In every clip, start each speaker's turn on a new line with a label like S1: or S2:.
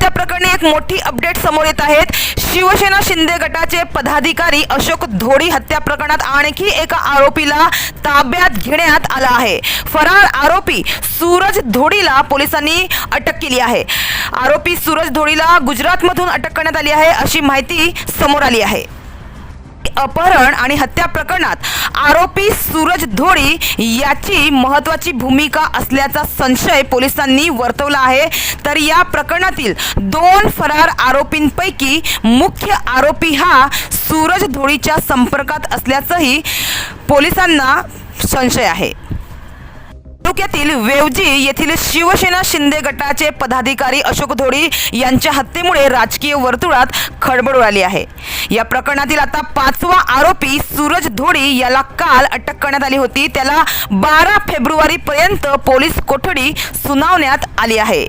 S1: त्या प्रकरणी एक मोठी अपडेट समोर येत आहेत. शिवसेना शिंदे गटाचे पदाधिकारी अशोक धोडी हत्या प्रकरणात आणखी एका आरोपीला ताब्यात घेण्यात आला आहे. फरार आरोपी सूरज धोडीला पोलिसांनी अटक केली आहे. आरोपी सूरज धोडीला गुजरातमधून अटक करण्यात आली आहे अशी माहिती समोर आली आहे. अपहरण आणि हत्या प्रकरणात आरोपी सूरज धोडी याची महत्वाची भूमिका असल्याचा संशय पोलिसांनी वर्तवला आहे. तर या प्रकरणातील दोन फरार आरोपींपैकी मुख्य आरोपी हा सूरज धोडीच्या संपर्कात असल्याचंही पोलिसांना संशय आहे. तालुक्यातील वेवजी येथील शिवसेना शिंदे गटाचे पदाधिकारी अशोक धोडी यांच्या हत्येमुळे राजकीय वर्तुळात खळबळ उडाली आहे. या प्रकरणातील आता पाचवा आरोपी सूरज धोडी याला काल अटक करण्यात आली होती. त्याला बारा फेब्रुवारी पर्यंत पोलीस कोठडी सुनावण्यात आली आहे.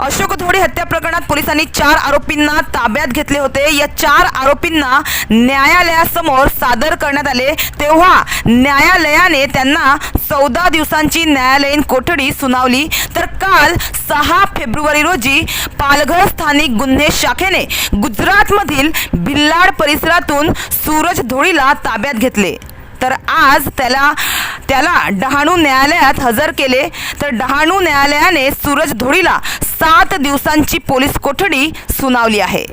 S1: अशोक धोडे हत्या प्रकरणात पोलिसांनी चार आरोपींना ताब्यात घेतले होते. या चार आरोपींना न्यायालयासमोर सादर करण्यात आले. तेव्हा न्यायालयाने त्यांना चौदा दिवसांची न्यायालयीन कोठडी सुनावली. तर काल सहा फेब्रुवारी रोजी पालघर स्थानिक गुन्हे शाखेने गुजरातमधील भिल्लाड परिसरातून सूरज धोळीला ताब्यात घेतले. तर आज त्याला त्याला डहाणू न्यायालयात हजर केले. तर डहाणू न्यायालयाने सूरज धोळीला सात दिवसांची पोलीस कोठडी सुनावली आहे.